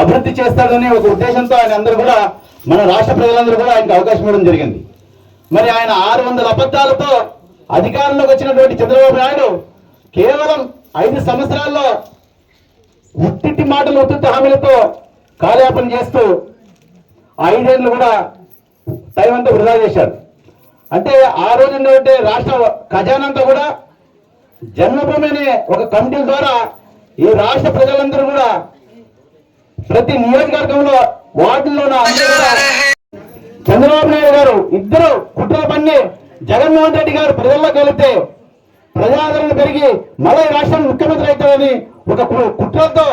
అభివృద్ధి చేస్తాడనే ఒక ఉద్దేశంతో ఆయన అందరూ కూడా మన రాష్ట్ర ప్రజలందరూ కూడా ఆయనకు అవకాశం ఇవ్వడం జరిగింది. మరి ఆయన ఆరు వందల అబద్ధాలతో అధికారంలోకి వచ్చినటువంటి చంద్రబాబు నాయుడు కేవలం ఐదు సంవత్సరాల్లో ఉత్తిట్టి మాటలు ఉత్తి హామీలతో కాలయాపన చేస్తూ ఐదేళ్ళు కూడా టైం అంతా వృధా చేశారు అంటే ఆ రోజు ఉన్నటువంటి రాష్ట్ర ఖజానంతా కూడా జన్మభూమి అనే ఒక కమిటీ ద్వారా ఈ రాష్ట్ర ప్రజలందరూ కూడా ప్రతి నియోజకవర్గంలో వార్డుల్లోనూ చంద్రబాబు నాయుడు గారు ఇద్దరు కుట్ర పన్ని జగన్మోహన్ రెడ్డి గారు ప్రజల్లో కలిపితే ప్రజాదరణ పెరిగి మళ్ళీ రాష్ట్రం ముఖ్యమంత్రి అవుతారని ఒక కుట్రతో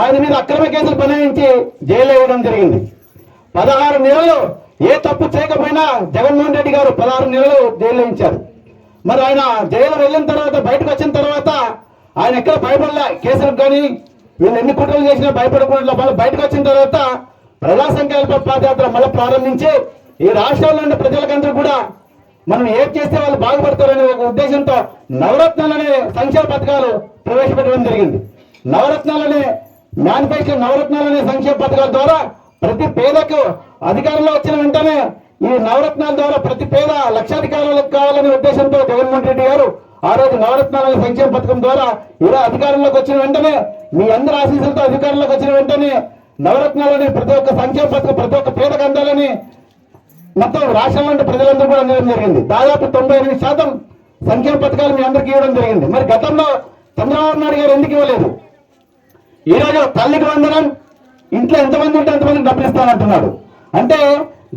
ఆయన మీద అక్రమ కేసులు బనాయించి జైలు వేయడం జరిగింది. పదహారు నెలలు ఏ తప్పు చేయకపోయినా జగన్మోహన్ రెడ్డి గారు పదహారు నెలలు జైలు ఇచ్చారు మరి ఆయన జైలు వెళ్ళిన తర్వాత బయటకు వచ్చిన తర్వాత ఆయన ఎక్కడ భయపడలే? కేసులకు కానీ వీళ్ళు ఎన్ని కుట్రలు చేసినా భయపడకుండా మళ్ళీ బయటకు వచ్చిన తర్వాత ప్రజా సంకల్ప పాదయాత్ర మళ్ళీ ప్రారంభించి ఈ రాష్ట్రంలో ఉన్న ప్రజలకందరూ కూడా మనం ఏం చేస్తే వాళ్ళు బాగుపడతారనే ఒక ఉద్దేశంతో నవరత్నాలనే సంక్షేమ పథకాలు ప్రవేశపెట్టడం జరిగింది. నవరత్నాలనే మేనిఫెస్టో అనే సంక్షేమ పథకాల ద్వారా ప్రతి పేదకు అధికారంలో వచ్చిన వెంటనే ఈ నవరత్నాల ద్వారా ప్రతి పేద లక్షాధికారులకు కావాలనే ఉద్దేశంతో జగన్మోహన్ రెడ్డి గారు ఆ రోజు నవరత్నాల సంక్షేమ పథకం ద్వారా ఇలా అధికారంలోకి వచ్చిన వెంటనే మీ అందరి ఆశీస్సులతో అధికారంలోకి వచ్చిన వెంటనే నవరత్నాలని ప్రతి ఒక్క సంక్షేమ పథకం ప్రతి ఒక్క పేదకు అందాలని మొత్తం రాష్ట్రంలోని ప్రజలందరూ కూడా అందడం జరిగింది. దాదాపు తొంభై ఎనిమిది శాతం సంక్షేమ పథకాలు మీ అందరికీ ఇవ్వడం జరిగింది. మరి గతంలో చంద్రబాబు నాయుడు గారు ఎందుకు ఇవ్వలేదు? ఈరోజు తల్లికి వందనం ఇంట్లో ఎంతమంది ఉంటే ఎంతమంది డబ్బులు ఇస్తానంటున్నాడు. అంటే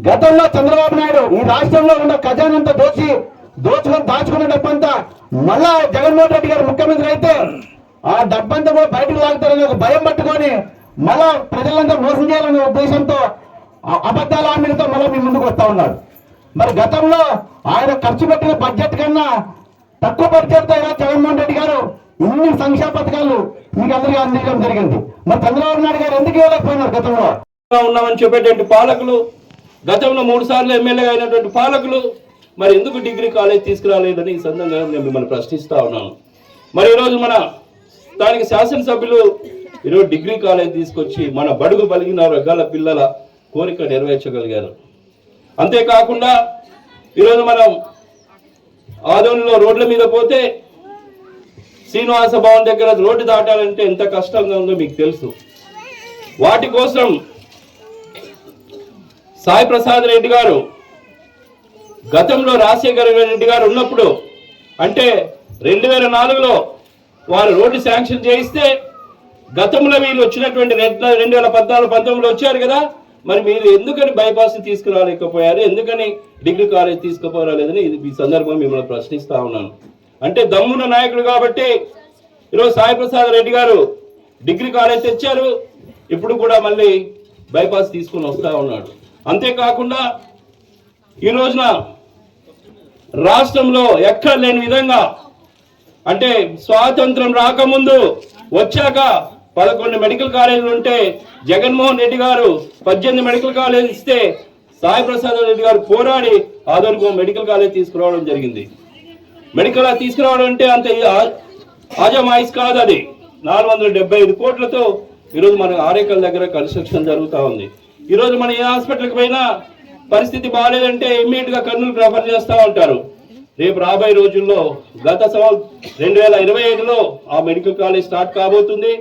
గతంలో చంద్రబాబు నాయుడు ఈ రాష్ట్రంలో ఉన్న ఖజానంతా దోచి దోచుకొని దాచుకున్న డబ్బంతా మళ్ళా జగన్మోహన్ రెడ్డి గారు ముఖ్యమంత్రి అయితే ఆ డబ్బంతా కూడా బయటకు లాగుతారని ఒక భయం పట్టుకొని మళ్ళా ప్రజలంతా మోసం చేయాలనే ఉద్దేశంతో అబద్ధాల హామీలతో మళ్ళీ మీ ముందుకు వస్తా ఉన్నాడు మరి గతంలో ఆయన ఖర్చు పెట్టిన బడ్జెట్ కన్నా తక్కువ బడ్జెట్తో జగన్మోహన్ రెడ్డి గారు ఇన్ని సంక్షేమ పథకాలు మీకు అందరికీ అందించడం జరిగింది. మరి చంద్రబాబు నాయుడు గారు ఎందుకు ఇవ్వలేకపోయినారు గతంలో? ఉన్నామని చెప్పేటువంటి పాలకులు గతంలో మూడు సార్లు ఎమ్మెల్యేగా అయినటువంటి పాలకులు మరి ఎందుకు డిగ్రీ కాలేజ్ తీసుకురాలేదని ఈ సందర్భంగా నేను మిమ్మల్ని ప్రశ్నిస్తా ఉన్నాను. మరి ఈరోజు మన స్థానిక శాసనసభ్యులు ఈరోజు డిగ్రీ కాలేజ్ తీసుకొచ్చి మన బడుగు బలిగిన వర్గాల పిల్లల కోరిక నెరవేర్చగలిగారు. అంతేకాకుండా ఈరోజు మనం ఆదోనిలో రోడ్ల మీద పోతే శ్రీనివాస భవన్ దగ్గర రోడ్డు దాటాలంటే ఎంత కష్టంగా ఉందో మీకు తెలుసు. వాటి కోసం సాయి ప్రసాద్ రెడ్డి గారు గతంలో రాజశేఖర రెడ్డి గారు ఉన్నప్పుడు అంటే రెండు వేల నాలుగులో వారు రోడ్డు శాంక్షన్ చేయిస్తే గతంలో వీళ్ళు వచ్చినటువంటి రెండు వేల పద్నాలుగు పంతొమ్మిదిలో వచ్చారు కదా. మరి మీరు ఎందుకని బైపాస్ తీసుకురాలేకపోయారు? ఎందుకని డిగ్రీ కాలేజ్ తీసుకుపోరాలేదని ఇది ఈ సందర్భంగా మిమ్మల్ని ప్రశ్నిస్తా ఉన్నాను. అంటే దమ్మున్న నాయకుడు కాబట్టి ఈరోజు సాయిప్రసాద్ రెడ్డి గారు డిగ్రీ కాలేజ్ తెచ్చారు. ఇప్పుడు కూడా మళ్ళీ బైపాస్ తీసుకొని వస్తా ఉన్నాడు. అంతేకాకుండా ఈ రోజున రాష్ట్రంలో ఎక్కడ లేని విధంగా అంటే స్వాతంత్రం రాకముందు వచ్చాక పదకొండు మెడికల్ కాలేజీలు ఉంటే జగన్మోహన్ రెడ్డి గారు పద్దెనిమిది మెడికల్ కాలేజ్ ఇస్తే సాయి ప్రసాద్ రెడ్డి గారు పోరాడి ఆదోనికో మెడికల్ కాలేజ్ తీసుకురావడం జరిగింది. మెడికల్ తీసుకురావడం అంటే అంత ఆజమాయిస్ కాదు అది. నాలుగు వందల డెబ్బై ఐదు కోట్లతో ఈరోజు మన ఆరేకల్ దగ్గర కన్స్ట్రక్షన్ జరుగుతూ ఉంది. ఈరోజు మన ఏ హాస్పిటల్కి పోయినా పరిస్థితి బాగాలేదంటే ఇమ్మీడియట్గా కర్నూలు రెఫర్ చేస్తూ ఉంటారు. రేపు రాబోయే రోజుల్లో గత సంవత్సరం రెండు వేల ఇరవై ఐదులో ఆ మెడికల్ కాలేజ్ స్టార్ట్ కాబోతుంది.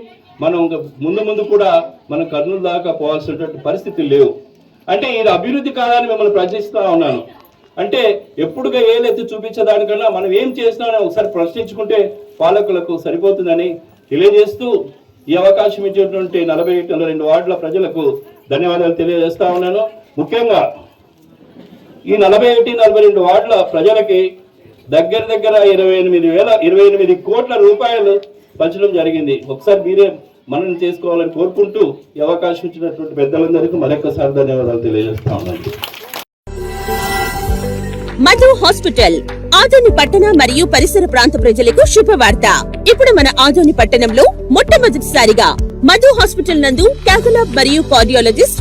మనం ముందు ముందు కూడా మనం కర్నూలు దాకా పోవాల్సినటువంటి పరిస్థితులు లేవు. అంటే ఇది అభివృద్ధి కాదని మిమ్మల్ని ప్రశ్నిస్తూ ఉన్నాను. అంటే ఎప్పుడుగా ఏలెత్తి చూపించేదానికన్నా మనం ఏం చేసినా ఒకసారి ప్రశ్నించుకుంటే పాలకులకు సరిపోతుందని తెలియజేస్తూ ఈ అవకాశం ఇచ్చినటువంటి నలభై ఒకటి రెండు వార్డుల ప్రజలకు ధన్యవాదాలు తెలియజేస్తా ఉన్నాను. ముఖ్యంగా ఈ నలభై ఒకటి నలభై రెండు వార్డుల ప్రజలకి దగ్గర దగ్గర ఇరవై ఎనిమిది వేల ఇరవై ఎనిమిది కోట్ల రూపాయలు పంచడం జరిగింది. ఒకసారి మీరే మనం చేసుకోవాలని కోరుకుంటూ ఈ అవకాశం ఇచ్చినటువంటి పెద్దలందరికీ మరొకసారి ధన్యవాదాలు తెలియజేస్తా ఉన్నాను. మధు హాస్పిటల్ ఆదోని పట్టణ మరియు పరిసర ప్రాంత ప్రజలకు శుభవార్త. ఇప్పుడు మన ఆదోని పట్టణంలో మొట్టమొదటిసారిగా మధు హాస్పిటల్ నందు క్యాథలాబ్ మరియు cardiologist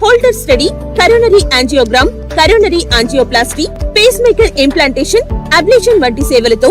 holter study coronary angiogram coronary angioplasty pacemaker implantation ablation వంటి సేవలతో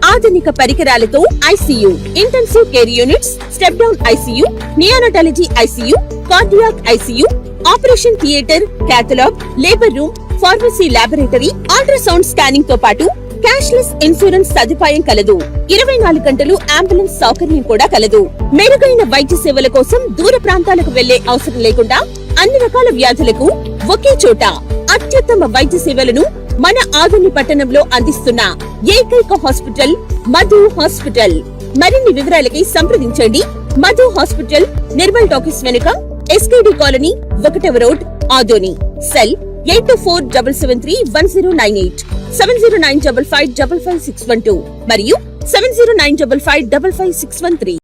ఆధునిక పరికరాలతో ICU intensive care units step down ICU neonatology ICU cardiac ICU operation theatre cath lab labour room pharmacy laboratory ultrasound స్కానింగ్తో పాటు cashless insurance సదుపాయం కలదు. ఇరవై నాలుగు గంటలు అంబులెన్స్ సౌకర్యం కూడా కలదు. మెరుగైన వైద్య సేవల కోసం దూర ప్రాంతాలకు వెళ్ళే అవసరం లేకుండా అన్ని రకాల వ్యాధులకు ఒకే చోట అత్యుత్తమ వైద్య సేవలను మన ఆధుని పట్టణంలో అందిస్తున్న ఏకైక హాస్పిటల్ మధు హాస్పిటల్. మరిన్ని వివరాలకి సంప్రదించండి. మధు హాస్పిటల్ నిర్మల్ టాకీస్ వెనుక ఎస్కేడి కాలనీ ఒకటవ road Adoni. Cell eight two four double seven three one zero nine eight seven zero nine double five double five six one two మరియు seven zero nine double five double five six one three.